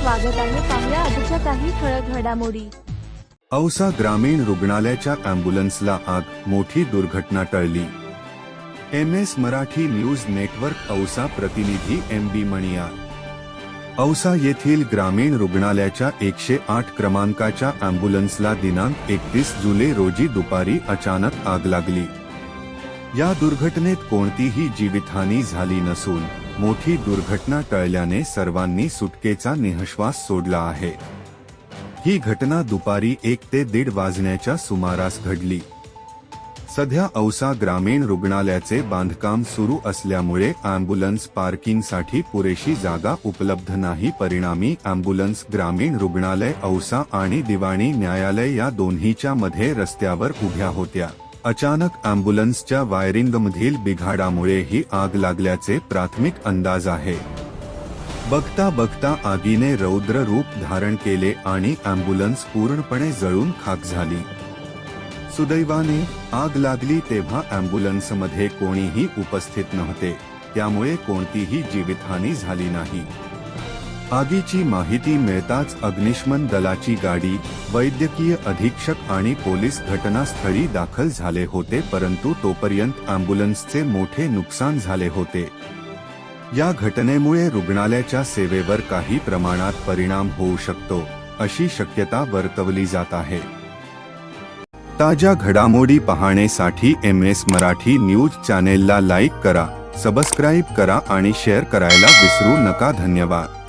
स्वागत आहे पाहुया आजच्या काही ठळक घडामोडी. औसा ग्रामीण रुग्णालयाच्या अँब्युलन्सला आग मोठी दुर्घटना टळली. M S Marathi news network Ausa प्रतिनिधी एम बी मणिया. औसा येथील ग्रामीण रुग्णालयाच्या एकशे आठ क्रमांकाच्या अँब्युलन्सला दिनांक एकतीस जुलै रोजी दुपारी अचानक आग लागली. या दुर्घटनेत कोणतीही जीवितहानी झाली नसून मोठी दुर्घटना टळल्याने सर्वांनी सुटकेचा निःश्वास सोडला आहे. ही घटना दुपारी एक ते दीड वाजण्याच्या सुमारास घडली. सध्या औसा ग्रामीण रुग्णालयाचे बांधकाम सुरू असल्यामुळे अँब्युलन्स पार्किंगसाठी पुरेशी जागा उपलब्ध नाही. परिणामी अँब्युलन्स ग्रामीण रुग्णालय औसा आणि दिवाणी न्यायालय या दोन्हीच्या मध्ये रस्त्यावर उभ्या होत्या. अचानक अँब्युलन्सच्या वायरिंगमधील बिघाडामुळे ही आग लागल्याचे प्राथमिक अंदाज आहे. बघता बघता आगीने रौद्र रूप धारण केले आणि अँब्युलन्स पूर्णपणे जळून खाक झाली. सुदैवाने आग लागली तेव्हा अँब्युलन्समध्ये कोणीही उपस्थित नव्हते त्यामुळे कोणतीही जीवितहानी झाली नाही. आगीची माहिती मिळताच अग्निशमन दलाची गाडी वैद्यकीय अधीक्षक आणि पोलीस घटनास्थळी दाखल झाले होते परंतु तोपर्यंत अँब्युलन्सचे मोठे नुकसान झाले होते. या घटनेमुळे रुग्णालयाच्या सेवेवर काही प्रमाणात परिणाम होऊ शकतो अशी शक्यता वर्तवली जात आहे. ताज्या घडामोडी पाहण्यासाठी एम एस मराठी न्यूज चॅनेलला लाईक करा सबस्क्राईब करा आणि शेअर करायला विसरू नका. धन्यवाद.